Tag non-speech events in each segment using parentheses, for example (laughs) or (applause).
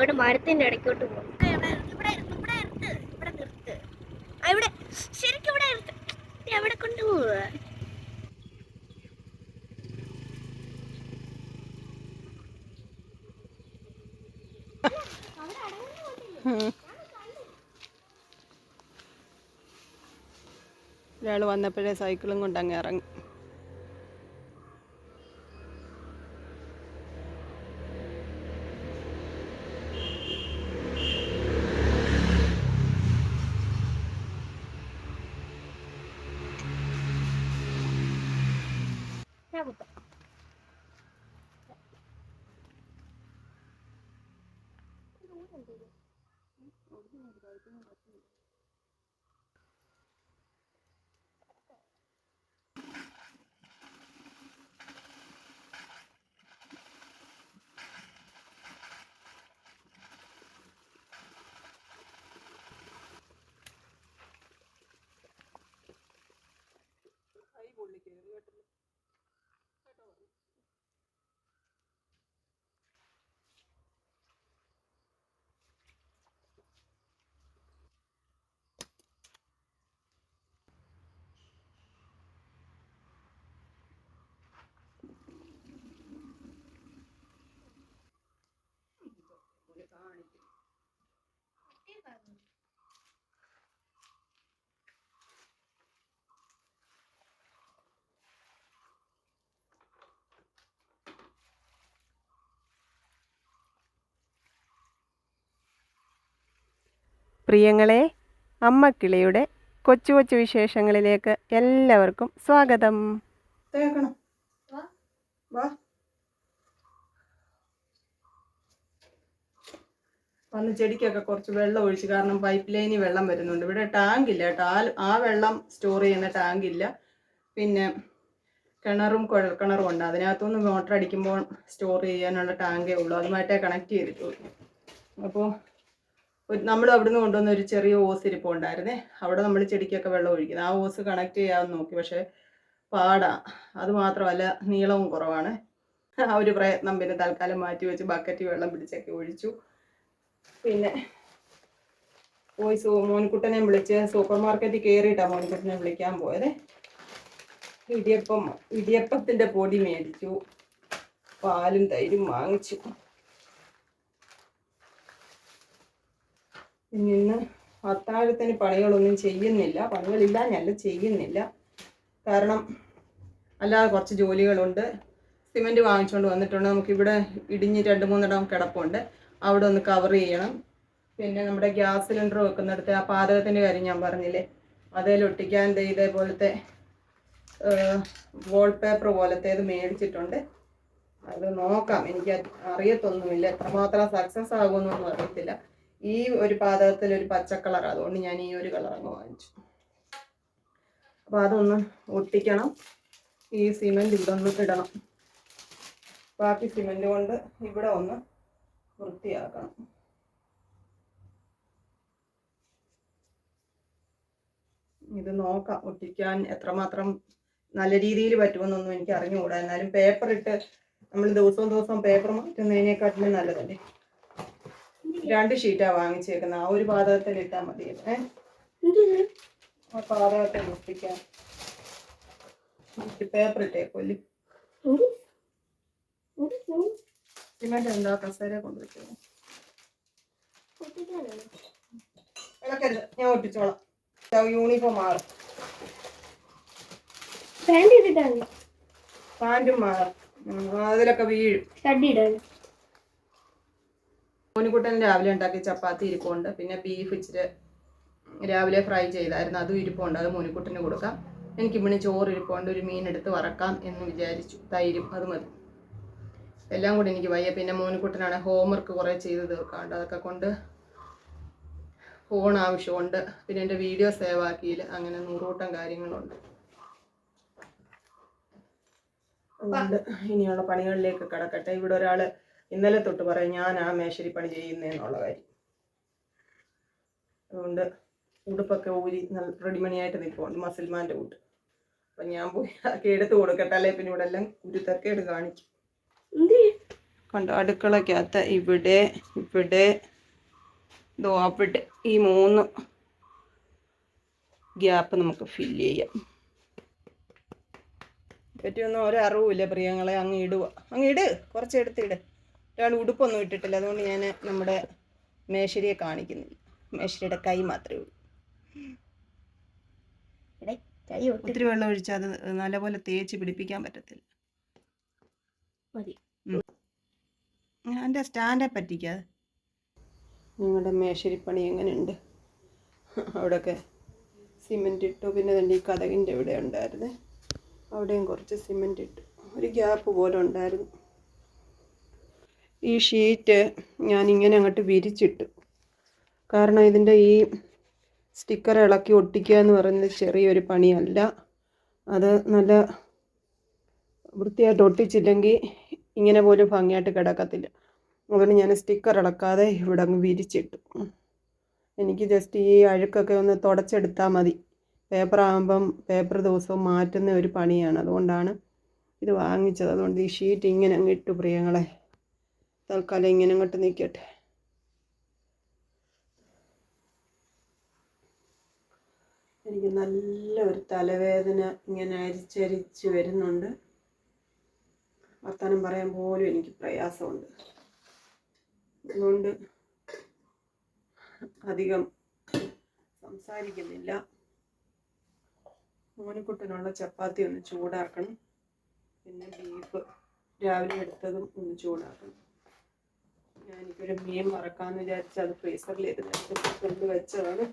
അവിടെ മരത്തിന്റെ ഇടയ്ക്കോട്ട് പോകും. ഇവിടെ ഇവിടെ ശരിക്കും അവിടെ കൊണ്ടുപോവുക ഒരാൾ വന്നപ്പോഴേ സൈക്കിളും കൊണ്ട് അങ്ങ് ഇറങ്ങി ഞാൻ കുത്താം. പ്രിയങ്ങളെ അമ്മക്കിളിയുടെ കൊച്ചു കൊച്ചു വിശേഷങ്ങളിലേക്ക് എല്ലാവർക്കും സ്വാഗതം. വന്ന് ചെടിക്കൊക്കെ കുറച്ച് വെള്ളം ഒഴിച്ച് കാരണം പൈപ്പ് ലൈനിൽ വെള്ളം വരുന്നുണ്ട്. ഇവിടെ ടാങ്ക് ഇല്ല കേട്ടോ. ആ ആ വെള്ളം സ്റ്റോർ ചെയ്യുന്ന ടാങ്ക് ഇല്ല. പിന്നെ കിണറും കുഴൽ കിണറും ഉണ്ട്. അതിനകത്തുനിന്ന് മോട്ടർ അടിക്കുമ്പോൾ സ്റ്റോർ ചെയ്യാനുള്ള ടാങ്കേ ഉള്ളൂ. അതുമായിട്ടേ കണക്ട് ചെയ്തിട്ടുള്ളൂ. അപ്പോൾ നമ്മൾ അവിടുന്ന് കൊണ്ടുവന്ന ഒരു ചെറിയ ഓസ് ഇരിപ്പുണ്ടായിരുന്നേ അവിടെ നമ്മൾ ചെടിക്കൊക്കെ വെള്ളം ഒഴിക്കുന്നത് ആ ഓസ് കണക്ട് ചെയ്യാമെന്ന് നോക്കി. പക്ഷേ പാടാ. അത് മാത്രമല്ല നീളവും കുറവാണ്. ആ ഒരു പ്രയത്നം പിന്നെ തൽക്കാലം മാറ്റി വെച്ച് ബക്കറ്റ് വെള്ളം പിടിച്ചൊക്കെ ഒഴിച്ചു. പിന്നെ പോയി സൂ മോൻകുട്ടനെ വിളിച്ച് സൂപ്പർ മാർക്കറ്റിൽ കയറിയിട്ടാണ് മോനിക്കുട്ടനെ വിളിക്കാൻ പോയത്. ഇടിയപ്പം ഇടിയപ്പത്തിന്റെ പൊടി മേടിച്ചു. പാലും തൈരും വാങ്ങിച്ചു. പിന്നെ ഇന്ന് അത്താഴത്തിന് പണികളൊന്നും ചെയ്യുന്നില്ല. പണികളില്ല ഞല്ല ചെയ്യുന്നില്ല. കാരണം അല്ലാതെ കുറച്ച് ജോലികളുണ്ട്. സിമെന്റ് വാങ്ങിച്ചുകൊണ്ട് വന്നിട്ടുണ്ട്. നമുക്കിവിടെ ഇടിഞ്ഞ് രണ്ട് മൂന്നിടം കിടപ്പുണ്ട്. അവിടെ ഒന്ന് കവർ ചെയ്യണം. പിന്നെ നമ്മുടെ ഗ്യാസ് സിലിണ്ടർ വെക്കുന്നിടത്ത് ആ പാചകത്തിന്റെ കാര്യം ഞാൻ പറഞ്ഞില്ലേ? ദേ ഇതേപോലത്തെ വോൾ പേപ്പർ പോലത്തേത് മേടിച്ചിട്ടുണ്ട്. അത് നോക്കാം. എനിക്ക് അറിയത്തൊന്നുമില്ല. എത്രമാത്രം സക്സസ് ആകുമെന്നൊന്നും അറിയത്തില്ല. ഈ ഒരു പാതകത്തിൽ ഒരു പച്ച കളർ അതുകൊണ്ട് ഞാൻ ഈ ഒരു കളർ അങ്ങ് വാങ്ങിച്ചു. അപ്പോൾ അതൊന്ന് ഒട്ടിക്കണം. ഈ സിമെന്റ് ഇവിടെ ഒന്ന് ഇടണം. ബാക്കി സിമെന്റ് കൊണ്ട് ഇവിടെ ഒന്ന് വൃത്തിയാക്കണം. ഇത് നോക്കാം ഒട്ടിക്കാൻ എത്രമാത്രം നല്ല രീതിയിൽ പറ്റുമെന്നൊന്നും എനിക്ക് അറിഞ്ഞുകൂടാ. എന്നാലും പേപ്പർ ഇട്ട് നമ്മൾ ദിവസവും ദിവസവും പേപ്പർ മാറ്റുന്നതിനെക്കാട്ടിലും നല്ലതല്ലേ? രണ്ട് ഷീറ്റാ വാങ്ങിച്ചേക്കുന്നത് ആ ഒരു പാതകത്തിൽ ഇട്ടാൽ മതി. ഏ? ആ പാതകത്തിൽ ഒപ്പിക്കാം പേപ്പർ ഇട്ടേക്കൊല്ലി? സിമെന്റ് എന്താ? കസേര കൊണ്ടുവച്ചത്? ഇളക്കരുത്. ഞാൻ ഒട്ടിച്ചോളാം. യൂണിഫോം മാറും പാന്റ് ഇട്ടിട്ടാണ് പാന്റും മാറും അതിലൊക്കെ വീഴും. സ്റ്റഡ് ഇടാണ് മോനിക്കുട്ടൻ രാവിലെ ഉണ്ടാക്കിയ ചപ്പാത്തി ഇരിപ്പുണ്ട്. പിന്നെ ബീഫ് ഇച്ചിരി രാവിലെ ഫ്രൈ ചെയ്തായിരുന്നു. അതും ഇരിപ്പുണ്ട്. അത് മോനിക്കുട്ടന് കൊടുക്കാം. എനിക്ക് ഇവിടെ ചോറ് ഇരിപ്പുണ്ട്. ഒരു മീൻ എടുത്ത് വറക്കാം എന്ന് വിചാരിച്ചു. തൈരും അത് മതി. എല്ലാം കൂടി എനിക്ക് വയ്യ. പിന്നെ മോനിക്കുട്ടനാണ് ഹോംവർക്ക് കുറേ ചെയ്ത് തീർക്കാണ്ട്. അതൊക്കെ കൊണ്ട് ഫോൺ ആവശ്യമുണ്ട്. പിന്നെ എന്റെ വീഡിയോ സേവ് ആക്കിയിൽ അങ്ങനെ നൂറുകൂട്ടം കാര്യങ്ങളുണ്ട്. ഇനിയുള്ള പണികളിലേക്ക് കിടക്കട്ടെ. ഇവിടെ ഒരാൾ ഇന്നലെ തൊട്ട് പറയും ഞാൻ ആ മേശരി പണി ചെയ്യുന്നതെന്നുള്ള കാര്യം. അതുകൊണ്ട് ഉടുപ്പൊക്കെ ഊരി നല്ല റെഡിമണിയായിട്ട് നിൽപ്പുണ്ട് മസിൽമാന്റെ കൂട്ട് അപ്പം ഞാൻ പോയി അതൊക്കെ എടുത്ത് കൊടുക്കട്ടെ. അല്ലെ? പിന്നെ ഇവിടെ എല്ലാം കുരുത്തക്കേട് കാണിക്കും എന്ത് കണ്ടോ അടുക്കളക്കകത്ത് ഇവിടെ ഇവിടെ ദോപ്പിട്ട് ഈ മൂന്ന് ഗ്യാപ്പ് നമുക്ക് ഫില്ല് ചെയ്യാം. പറ്റിയൊന്നും ഒരറിവില്ല പ്രിയങ്ങളെ. അങ്ങ് ഇടുക അങ്ങ് ഇട്. കുറച്ച് എടുത്ത് ഒരാൾ ഉടുപ്പൊന്നും ഇട്ടിട്ടില്ല. അതുകൊണ്ട് ഞാൻ നമ്മുടെ മേശരിയെ കാണിക്കുന്നില്ല മേശരിയുടെ കൈ മാത്രമേ ഉള്ളൂ. ഒത്തിരി വെള്ളം ഒഴിച്ചാൽ അത് നല്ലപോലെ തേച്ച് പിടിപ്പിക്കാൻ പറ്റത്തില്ല. മതി. എന്റെ സ്റ്റാൻഡെ പറ്റിക്കാതെ നിങ്ങളുടെ മേശരിപ്പണി എങ്ങനെയുണ്ട്? അവിടെയൊക്കെ സിമെന്റ് ഇട്ടു. പിന്നെ തന്നെ ഈ കഥകിന്റെ ഇവിടെ ഉണ്ടായിരുന്നേ അവിടെയും കുറച്ച് സിമെന്റ് ഇട്ടു. ഒരു ഗ്യാപ്പ് പോലെ ഉണ്ടായിരുന്നു. ഈ ഷീറ്റ് ഞാൻ ഇങ്ങനെ അങ്ങോട്ട് വിരിച്ചിട്ടു. കാരണം ഇതിന്റെ ഈ സ്റ്റിക്കർ ഇളക്കി ഒട്ടിക്കുക എന്ന് പറയുന്നത് ചെറിയൊരു പണിയല്ല. അത് നല്ല വൃത്തിയായിട്ട് ഒട്ടിച്ചില്ലെങ്കിൽ ഇങ്ങനെ പോലും ഭംഗിയായിട്ട് കിടക്കത്തില്ല. അതുകൊണ്ട് ഞാൻ സ്റ്റിക്കർ ഇളക്കാതെ ഇവിടെ അങ്ങ് വിരിച്ചിട്ടു. എനിക്ക് ജസ്റ്റ് ഈ അഴുക്കൊക്കെ ഒന്ന് തുടച്ചെടുത്താൽ മതി. പേപ്പർ ആകുമ്പം പേപ്പർ ദിവസവും മാറ്റുന്ന ഒരു പണിയാണ്. അതുകൊണ്ടാണ് ഇത് വാങ്ങിച്ചത്. അതുകൊണ്ട് ഈ ഷീറ്റ് ഇങ്ങനെ അങ്ങ് ഇട്ടു പ്രിയങ്ങളെ. തൽക്കാലം ഇങ്ങനെ അങ്ങോട്ട് നിൽക്കട്ടെ എനിക്ക് നല്ല ഒരു തലവേദന ഇങ്ങനെ അരിച്ചരിച്ച് വരുന്നുണ്ട്. വർത്തമാനം പറയാൻ പോലും എനിക്ക് പ്രയാസമുണ്ട്. അതുകൊണ്ട് അധികം സംസാരിക്കുന്നില്ല. മോനിക്കുട്ടനുള്ള ചപ്പാത്തി ഒന്ന് ചൂടാക്കണം. പിന്നെ ബീഫ് രാവിലെ എടുത്തതും ഒന്ന് ചൂടാക്കണം. ഞാനിക്കൊരു മീൻ മറക്കാമെന്ന് വിചാരിച്ച് അത് ഫ്രീസറിലിരുന്ന് കൊണ്ട് വെച്ചതാണ്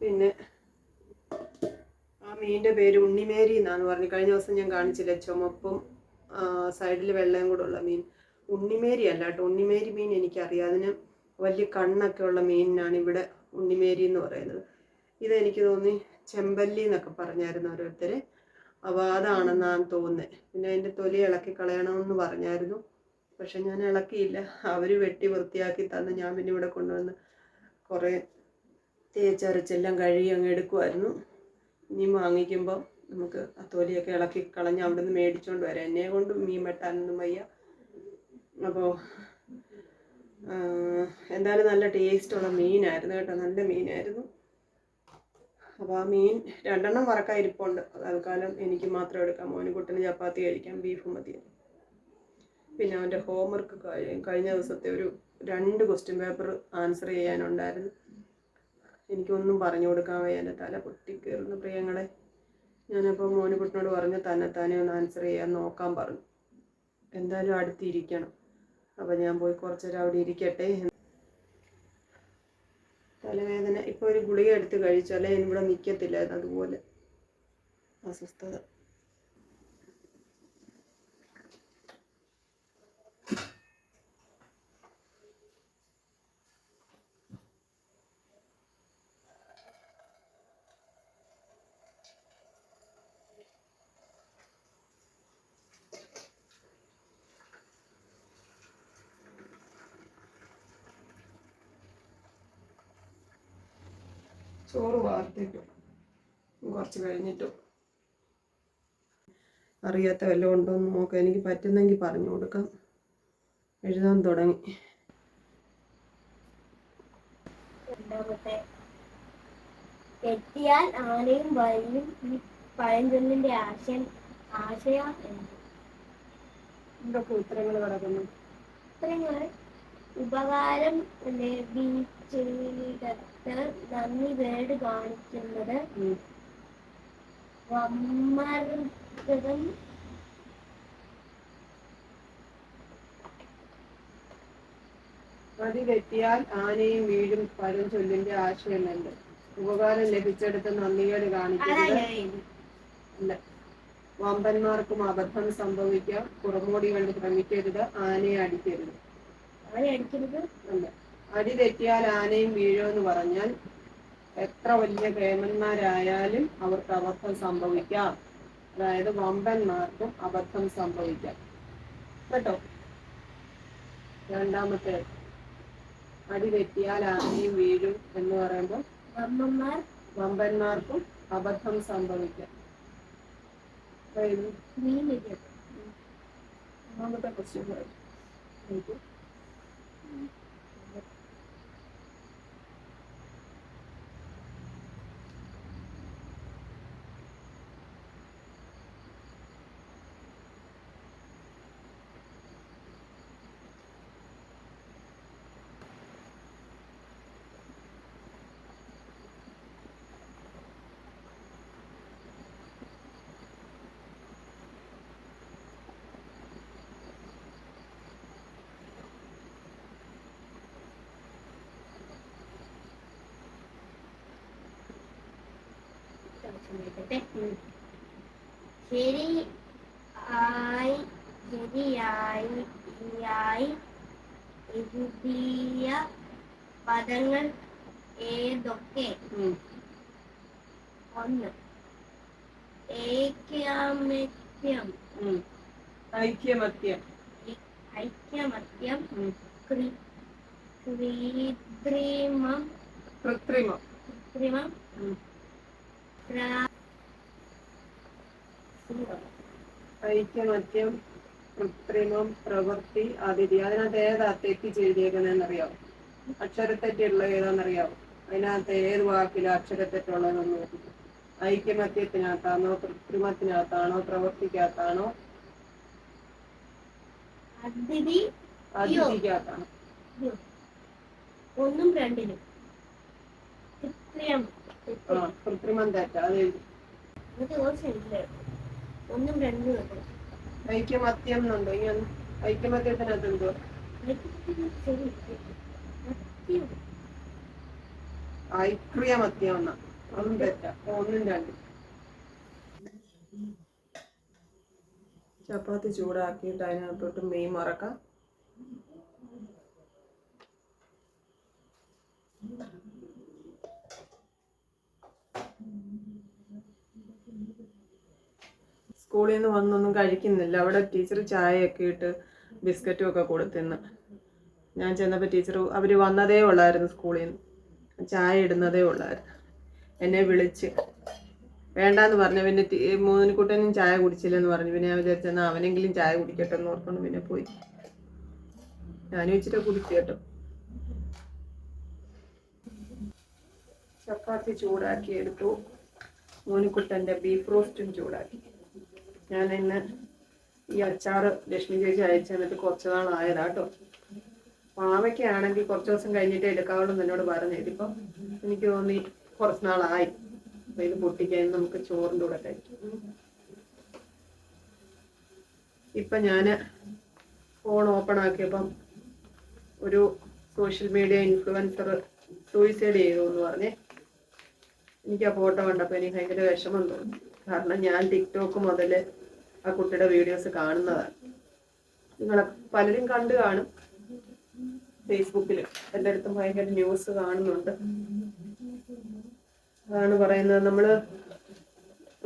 പിന്നെ ആ മീനിന്റെ പേര് ഉണ്ണിമേരി എന്നാന്ന് പറഞ്ഞു. കഴിഞ്ഞ ദിവസം ഞാൻ കാണിച്ചില്ല ചുമപ്പും സൈഡിൽ വെള്ളയും കൂടെ ഉള്ള മീൻ. ഉണ്ണിമേരി അല്ല കേട്ടോ. ഉണ്ണിമേരി മീൻ എനിക്കറിയാം. അതിന് വലിയ കണ്ണൊക്കെ ഉള്ള മീനിനാണ് ഇവിടെ ഉണ്ണിമേരി എന്ന് പറയുന്നത്. ഇതെനിക്ക് തോന്നി ചെമ്പല്ലി എന്നൊക്കെ പറഞ്ഞായിരുന്നു ഓരോരുത്തർ അപ്പോൾ അതാണെന്നാണ് തോന്നുന്നത് പിന്നെ അതിന്റെ തൊലി ഇളക്കി കളയണമെന്ന് പറഞ്ഞായിരുന്നു. പക്ഷെ ഞാൻ ഇളക്കിയില്ല. അവർ വെട്ടി വൃത്തിയാക്കി തന്ന് ഞാൻ പിന്നെ ഇവിടെ കൊണ്ടുവന്ന് കുറേ തേച്ചരച്ചെല്ലാം കഴുകി അങ്ങ് എടുക്കുമായിരുന്നു ഇനി വാങ്ങിക്കുമ്പോൾ നമുക്ക് ആ തൊലിയൊക്കെ ഇളക്കി കളഞ്ഞ് അവിടെ നിന്ന് മേടിച്ചുകൊണ്ട് വരാം. എന്നെ കൊണ്ട് മീൻ വെട്ടാനൊന്നും വയ്യ. അപ്പോൾ എന്തായാലും നല്ല ടേസ്റ്റുള്ള മീനായിരുന്നു കേട്ടോ. നല്ല മീനായിരുന്നു. അപ്പോൾ ആ മീൻ രണ്ടെണ്ണം വറക്കാൻ ഇരിപ്പുണ്ട്. തൽക്കാലം എനിക്ക് മാത്രം എടുക്കാം. മോനുകുട്ടിന് ചപ്പാത്തി കഴിക്കാം ബീഫ് മതി. പിന്നെ അവന്റെ ഹോംവർക്ക് കഴിഞ്ഞ ദിവസത്തെ ഒരു രണ്ട് ക്വസ്റ്റ്യൻ പേപ്പർ ആൻസർ ചെയ്യാനുണ്ടായിരുന്നു. എനിക്കൊന്നും പറഞ്ഞു കൊടുക്കാൻ വയ്യ. എന്റെ തല പൊട്ടിക്കയറുന്ന പ്രിയങ്ങളെ. ഞാനപ്പോൾ മോനുകുട്ടിനോട് പറഞ്ഞു തന്നെ തന്നെ ഒന്ന് ആൻസർ ചെയ്യാൻ നോക്കാൻ പറഞ്ഞു. എന്തായാലും അടുത്തിരിക്കണം. അപ്പോൾ ഞാൻ പോയി കുറച്ചേരം അവിടെ ഇരിക്കട്ടെ തലവേദന ഇപ്പോൾ ഒരു ഗുളിക എടുത്ത് കഴിച്ചാലേ ഇവിടെ നിൽക്കത്തില്ലായിരുന്നു അതുപോലെ. അസ്വസ്ഥത. ചോറ് വാർത്തിട്ടും കുറച്ച് കഴിഞ്ഞിട്ടും. അറിയാത്ത വല്ലതും ഉണ്ടോ എന്ന് നോക്കാം. എനിക്ക് പറ്റുന്നെങ്കിൽ പറഞ്ഞു കൊടുക്കാം. എഴുതാൻ തുടങ്ങി. തെറ്റിയാൽ ആനയും വരിയും ഈ പഴഞ്ചൊല്ലിന്റെ ആശയം ആശയം എന്ത്? എന്തൊക്കെ ഉത്തരങ്ങൾ കിടക്കുന്നു? ഉത്തരങ്ങൾ ഉപകാരം ലഭിച്ചിടത്ത് നന്ദി വേട് കാണിക്കുന്നത് ഉം. മതി അതി തെറ്റിയാൽ ആനയും വീഴും പരം ചൊല്ലിന്റെ ആശയമുണ്ട് ഉപകാരം ലഭിച്ചെടുത്ത് നന്ദികേട് കാണിക്കുന്നത് അല്ല. വമ്പന്മാർക്കും അബദ്ധം സംഭവിക്കാം. കുറമോടികൾ ശ്രമിക്കരുത് ഭ്രമിക്കരുത്. ആനയെ അടിക്കരുത്. ആനയെ അടിക്കരുത്. അല്ല. അടി തെറ്റിയാൽ ആനയും എന്ന് പറഞ്ഞാൽ എത്ര വലിയ പ്രേമന്മാരായാലും അവർക്ക് അബദ്ധം സംഭവിക്കാം. അതായത് വമ്പന്മാർക്കും അബദ്ധം സംഭവിക്കാം. കേട്ടോ? രണ്ടാമത്തെ അടി തെറ്റിയാൽ ആനയും വീഴും എന്ന് പറയുമ്പോൾ വമ്പന്മാർക്കും അബദ്ധം സംഭവിക്കാം. മീനില്ല ഒന്നാമത്തെ ക്വസ്റ്റ്യൻ ശരി. ആയി ശരിയായി ശരിയായി എഴുതിയ പദങ്ങൾ ഏതൊക്കെ? ഒന്ന്. ഏക്യാമത്യം ഐക്യമത്യം. ഐക്യമത്യം. കൃത്രിമം. കൃത്രിമം. കൃത്രിമം. ഐക്യമത്യം കൃത്രിമം പ്രവൃത്തി അതിഥി. അതിനകത്ത് ഏതാ തെറ്റിച്ച് എഴുതിയേക്കുന്നതെന്ന് അറിയാവോ അക്ഷരത്തെറ്റുള്ള ഏതാണെന്നറിയാവോ അതിനകത്ത് ഏത് വാക്കിലും അക്ഷരത്തെറ്റുള്ളതെന്ന് നോക്കി ഐക്യമത്യത്തിനകത്താണോ കൃത്രിമത്തിനകത്താണോ പ്രവൃത്തിക്കകത്താണോ? അതിഥി അതിഥിക്കകത്താണോ? ഒന്നും രണ്ടിനും. കൃത്രിയം ആ കൃത്രിമം തെറ്റ അത് ഒന്നും രണ്ടും ഉണ്ട് ഐക്യമത്യം എന്നുണ്ടോ? ഈ ഒന്ന് ഐക്യമത്യത്തിനകത്ത് എന്തോ ശരി സത്യം ഐക്രിയമത്യം എന്നാ? അതും തെറ്റ. ഒന്നും രണ്ടും. ചപ്പാത്തി ചൂടാക്കിയിട്ട് അതിനകത്തോട്ട് മീൻ മറക്കാം. സ്കൂളിൽ നിന്ന് വന്നൊന്നും കഴിക്കുന്നില്ല. അവിടെ ടീച്ചർ ചായയൊക്കെ ഇട്ട് ബിസ്ക്കറ്റും ഒക്കെ കൊടുത്തിന്ന് ഞാൻ ചെന്നപ്പോൾ ടീച്ചർ അവർ വന്നതേ ഉള്ളായിരുന്നു സ്കൂളിൽ നിന്ന് ചായ ഇടുന്നതേ ഉള്ളായിരുന്നു. എന്നെ വിളിച്ച്. വേണ്ടാന്ന് പറഞ്ഞു. പിന്നെ മോനിക്കുട്ടനും ചായ കുടിച്ചില്ലെന്ന് പറഞ്ഞു. പിന്നെ ഞാൻ വിചാരിച്ചെന്നാൽ അവനെങ്കിലും ചായ കുടിക്കട്ടെ എന്ന് ഓർക്കൊണ്ട് പിന്നെ പോയി. ഞാൻ വെച്ചിട്ട് കുടിച്ചു കേട്ടോ. ചപ്പാത്തി ചൂടാക്കി എടുത്തു. മോനിക്കുട്ടന്റെ ബീഫ് റോസ്റ്റും ചൂടാക്കി. ഞാൻ ഇന്ന് ഈ അച്ചാറ് ലക്ഷ്മി ചേച്ചി അയച്ചു തന്നിട്ട് കുറച്ച് നാളായതാ കേട്ടോ മാവയ്ക്കാണെങ്കിൽ കുറച്ച് ദിവസം കഴിഞ്ഞിട്ട് എടുക്കാവുള്ളൂ എന്നോട് പറഞ്ഞു. ഇതിപ്പം എനിക്ക് തോന്നി കുറച്ച് നാളായി. അപ്പൊ ഇത് പൊട്ടിക്കാൻ നമുക്ക് ചോറിന്റെ കൂടെ കഴിക്കും. ഇപ്പം ഞാൻ ഫോൺ ഓപ്പൺ ആക്കിയപ്പം ഒരു സോഷ്യൽ മീഡിയ ഇൻഫ്ലുവൻസർ സൂയിസൈഡ് ചെയ്തു എന്ന് പറഞ്ഞേ. എനിക്ക് ആ ഫോട്ടോ കണ്ടപ്പോൾ എനിക്ക് ഭയങ്കര വിഷമം തോന്നി. കാരണം ഞാൻ ടിക്ടോക്ക് മുതൽ ആ കുട്ടിയുടെ വീഡിയോസ് കാണുന്നതാണ്. നിങ്ങളെ പലരും കണ്ടു കാണും. ഫേസ്ബുക്കിൽ എല്ലായിടത്തും ഭയങ്കര ന്യൂസ് കാണുന്നുണ്ട്. അതാണ് പറയുന്നത്. നമ്മൾ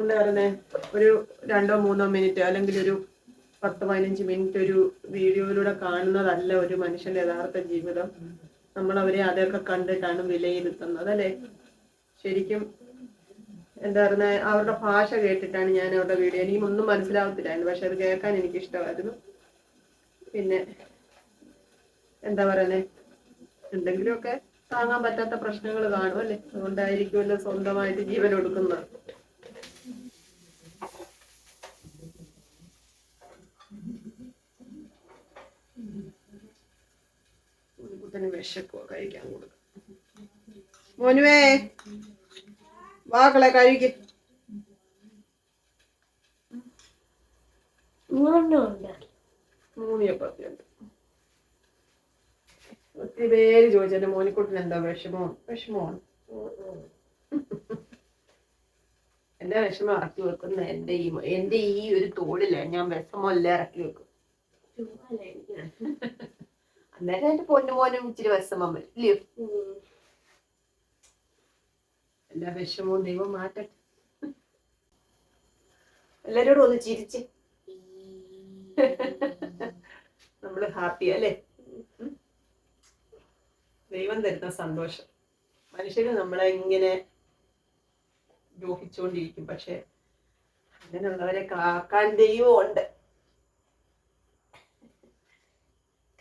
എന്താ പറയുന്നത് ഒരു രണ്ടോ മൂന്നോ മിനിറ്റ് അല്ലെങ്കിൽ ഒരു പത്ത് പതിനഞ്ച് മിനിറ്റ് ഒരു വീഡിയോയിലൂടെ കാണുന്നതല്ല ഒരു മനുഷ്യന്റെ യഥാർത്ഥ ജീവിതം. നമ്മൾ അവരെ അതൊക്കെ കണ്ടിട്ടാണ് വിലയിരുത്തുന്നത് അല്ലേ? ശരിക്കും എന്താ പറയുക അവരുടെ ഭാഷ കേട്ടിട്ടാണ് ഞാൻ അവരുടെ വീഡിയോ. എനിക്കും ഒന്നും മനസ്സിലാവത്തില്ലായിരുന്നു പക്ഷെ അത് കേൾക്കാൻ എനിക്ക് ഇഷ്ടമായിരുന്നു പിന്നെ എന്താ പറയുന്നേ എന്തെങ്കിലുമൊക്കെ താങ്ങാൻ പറ്റാത്ത പ്രശ്നങ്ങൾ കാണും അല്ലേ? അതുകൊണ്ടായിരിക്കുമല്ലോ സ്വന്തമായിട്ട് ജീവൻ ഒടുക്കുന്നത്. കുട്ടന് വിശക്കുവോ കഴിക്കാൻ കൊടുക്കും മോനുവേ. വാക്കളെ കഴുകി. ഒത്തിരി പേര് ചോദിച്ചു എന്റെ മോനിക്കുട്ടിന് എന്താ വിഷമോ? വിഷമമാണ്. എന്റെ വിഷമം? ഇറക്കി വെക്കുന്ന എന്റെ ഈ എന്റെ ഈ ഒരു തോളിൽ ഞാൻ വിഷമമെല്ലാം ഇറക്കി വെക്കും. അന്നേരം എന്റെ പൊന്നു മോനും ഇച്ചിരി വിഷമം വരും ഇല്ലയോ? എല്ലാ വിഷമവും ദൈവം മാറ്റട്ടെ. എല്ലാരോടും ഒന്ന് ചിരിച്ച്. നമ്മൾ ഹാപ്പി അല്ലേ? ദൈവം തരുന്ന സന്തോഷം. മനുഷ്യര് നമ്മളെ ഇങ്ങനെ ദ്രോഹിച്ചുകൊണ്ടിരിക്കും പക്ഷെ അങ്ങനെയുള്ളവരെ കാക്കാൻ ദൈവം ഉണ്ട്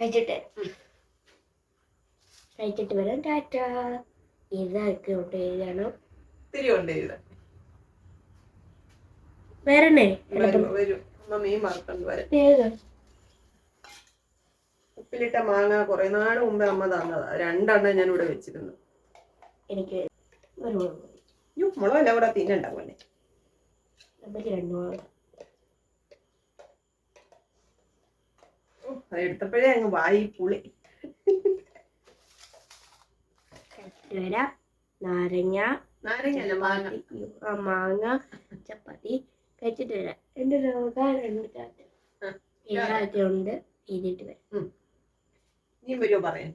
കഴിച്ചിട്ട്. കഴിച്ചിട്ട് വരാം. ടാറ്റ. ഇതൊക്കെ ഉണ്ട് ഇത്തിരി ഉണ്ട് എഴുതാൻ വരണേ? വരും മീൻ വറുക്കൊണ്ട് വരാം. ഉപ്പിലിട്ട മാങ്ങ കുറെ നാൾ മുമ്പേ അമ്മ തന്നതാ. രണ്ടെണ്ണം ഞാൻ ഇവിടെ വെച്ചിരുന്നു. എനിക്ക് മുളകല്ല കൂടെ തിന്നണ്ട പോലെ അത് എടുത്തപ്പോഴേ അങ്ങ് വായി പുളി. വരാം. നാരങ്ങ മാങ്ങ. ആ മാങ്ങ ചപ്പാത്തി കഴിച്ചിട്ട് വരാം. എന്റെ രോഗാനുണ്ട് ടാറ്റ ആ. ഇതൊക്കെ ഉണ്ട് എഴുതിയിട്ട് വരാം. നീ വരുമോ പറയാൻ.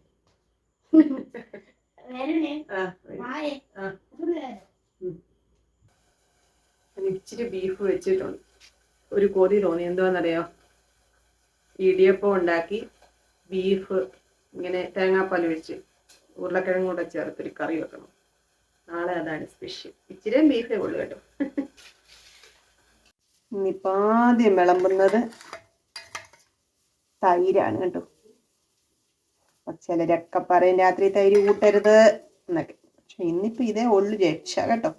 (laughs) ഇച്ചിരി ബീഫ് വെച്ചിട്ടുണ്ട്. ഒരു കൊതി തോന്നി. എന്തുവാന്നറിയോ? ഇടിയപ്പം ഉണ്ടാക്കി ബീഫ് ഇങ്ങനെ തേങ്ങാപ്പാൽ ഒഴിച്ച് ഉരുളക്കിഴങ്ങ് കൂടെ ചേർത്തൊരു കറി വെക്കണം. നാളെ അതാണ് സ്പെഷ്യൽ ഇച്ചിരി ബീഫേ ഉള്ളു കേട്ടോ. ഇന്നിപ്പോൾ ആദ്യം വിളമ്പുന്നത് തൈരാണ് കേട്ടോ. ചിലരൊക്കെ പറയും രാത്രി തൈര് കൂട്ടരുത് എന്നൊക്കെ. പക്ഷെ ഇന്നിപ്പോ ഇതേ ഉള്ളു രക്ഷ കേട്ടോ.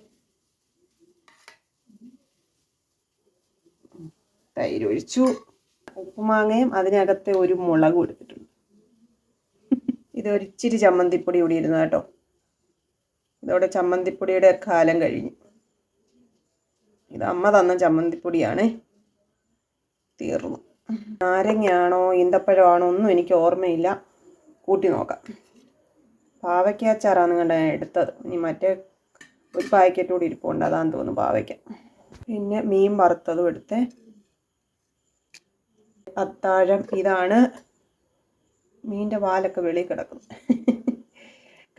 തൈര് ഒഴിച്ചു. ഉപ്പുമാങ്ങയും അതിനകത്തെ ഒരു മുളകും എടുത്തിട്ടുണ്ട്. ഇതൊരിച്ചിരി ചമ്മന്തിപ്പൊടി കൂടി ഇരുന്നു കേട്ടോ. ഇതോടെ ചമ്മന്തിപ്പൊടിയുടെ കാലം കഴിഞ്ഞു. ഇത് അമ്മ തന്ന ചമ്മന്തിപ്പൊടിയാണ്. തീർന്നു. നാരങ്ങയാണോ ഈന്തപ്പഴമാണോ ഒന്നും എനിക്ക് ഓർമ്മയില്ല. കൂട്ടി നോക്കാം. പാവയ്ക്ക അച്ചാറാണ് കണ്ട എടുത്തത്. ഇനി മറ്റേ ഒരു പാക്കറ്റ് കൂടി ഇരിപ്പുണ്ട്. അതാന്ന് തോന്നുന്നു പാവയ്ക്ക. പിന്നെ മീൻ വറുത്തതും എടുത്തേ. അത്താഴം ഇതാണ്. മീന്റെ വാലൊക്കെ വെളിയിൽ കിടക്കും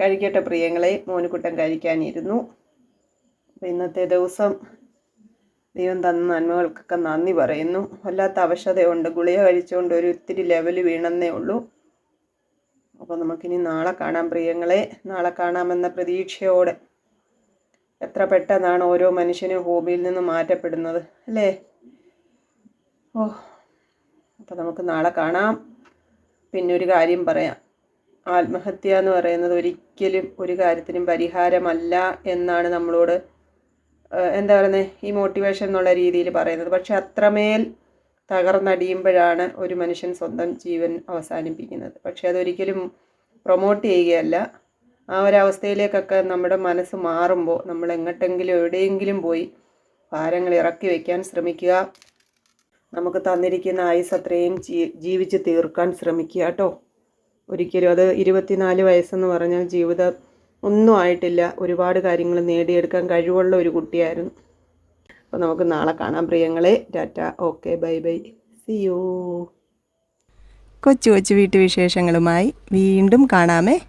കഴിക്കട്ടെ പ്രിയങ്ങളെ. മോനുകുട്ടൻ കഴിക്കാനിരുന്നു. ഇന്നത്തെ ദിവസം ദൈവം തന്ന നന്മകൾക്കൊക്കെ നന്ദി പറയുന്നു. വല്ലാത്ത അവശതയുണ്ട്. ഗുളിക കഴിച്ചുകൊണ്ട് ഒരു ഇത്തിരി ലെവൽ വീണെന്നേ ഉള്ളൂ. അപ്പോൾ നമുക്കിനി നാളെ കാണാം പ്രിയങ്ങളെ. നാളെ കാണാമെന്ന പ്രതീക്ഷയോടെ എത്ര പെട്ടെന്നാണ് ഓരോ മനുഷ്യനും ഹോബിയിൽ നിന്ന് മാറ്റപ്പെടുന്നത് അല്ലേ? ഓ അപ്പോൾ നമുക്ക് നാളെ കാണാം. പിന്നൊരു കാര്യം പറയാം. ആത്മഹത്യ എന്ന് പറയുന്നത് ഒരിക്കലും ഒരു കാര്യത്തിനും പരിഹാരമല്ല എന്നാണ് നമ്മളോട് എന്താ പറയുന്നത് ഈ മോട്ടിവേഷൻ എന്നുള്ള രീതിയിൽ പറയുന്നത്. പക്ഷെ അത്രമേൽ തകർന്നടിയുമ്പോഴാണ് ഒരു മനുഷ്യൻ സ്വന്തം ജീവൻ അവസാനിപ്പിക്കുന്നത്. പക്ഷെ അതൊരിക്കലും പ്രൊമോട്ട് ചെയ്യുകയല്ല. ആ ഒരവസ്ഥയിലേക്കൊക്കെ നമ്മുടെ മനസ്സ് മാറുമ്പോൾ നമ്മൾ എങ്ങോട്ടെങ്കിലും എവിടെയെങ്കിലും പോയി ഭാരങ്ങൾ ഇറക്കി വയ്ക്കാൻ ശ്രമിക്കുക. നമുക്ക് തന്നിരിക്കുന്ന ആയുസ് അത്രയും ജീവിച്ച് തീർക്കാൻ ശ്രമിക്കുക കേട്ടോ. ഒരിക്കലും അത് ഇരുപത്തിനാല് വയസ്സെന്ന് പറഞ്ഞാൽ ജീവിതം ഒന്നും ആയിട്ടില്ല. ഒരുപാട് കാര്യങ്ങൾ നേടിയെടുക്കാൻ കഴിവുള്ള ഒരു കുട്ടിയായിരുന്നു. അപ്പോൾ നമുക്ക് നാളെ കാണാം പ്രിയങ്ങളെ. Tata. Okay. Bye bye. See you കൊച്ചു കൊച്ചു വീട്ടുവിശേഷങ്ങളുമായി വീണ്ടും കാണാമേ.